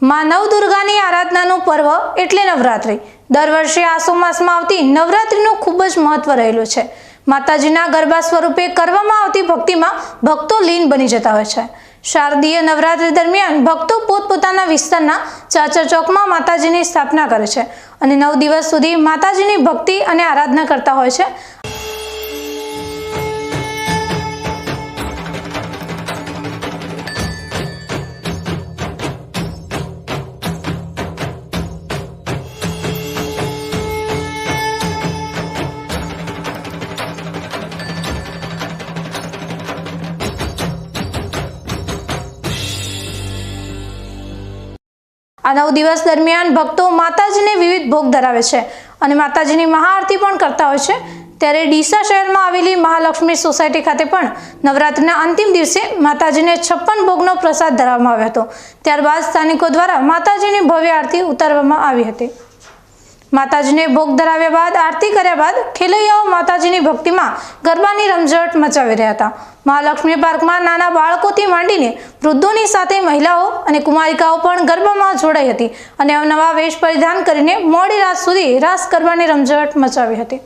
માં નવદુર્ગાની આરાધનાનું પર્વ એટલે નવરાત્રિ. દર વર્ષે આસો માસમાં આવતી નવરાત્રિનું ખૂબ જ મહત્વ રહેલું છે. માતાજીના ગરબા સ્વરૂપે કરવામાં આવતી ભક્તિમાં ભક્તો લીન બની જતા હોય છે. શારદીય નવરાત્રિ દરમિયાન ભક્તો પોતપોતાના વિસ્તારના ચાચર ચોકમાં માતાજીની સ્થાપના કરે છે અને નવ દિવસ સુધી માતાજીની ભક્તિ અને આરાધના કરતા હોય છે. આ નવ દિવસ દરમિયાન ભક્તો માતાજીને વિવિધ ભોગ ધરાવે છે અને માતાજીની મહાઆરતી પણ કરતા હોય છે. ત્યારે ડીસા શહેરમાં આવેલી મહાલક્ષ્મી સોસાયટી ખાતે પણ નવરાત્રિના અંતિમ દિવસે માતાજીને છપ્પન ભોગનો પ્રસાદ ધરાવવામાં આવ્યો હતો. ત્યારબાદ સ્થાનિકો દ્વારા માતાજીની ભવ્ય આરતી ઉતારવામાં આવી હતી. માતાજીને ભોગ ધરાવ્યા બાદ, આરતી કર્યા બાદ ખેલૈયાઓ માતાજીની ભક્તિમાં ગરબાની રમઝટ મચાવી રહ્યા હતા. મહાલક્ષ્મી પાર્કમાં નાના બાળકોથી માંડીને વૃદ્ધોની સાથે મહિલાઓ અને કુમારિકાઓ પણ ગરબામાં જોડાઈ હતી અને અવનવા વેશ પરિધાન કરીને મોડી રાત સુધી રાસ ગરબાની રમઝટ મચાવી હતી.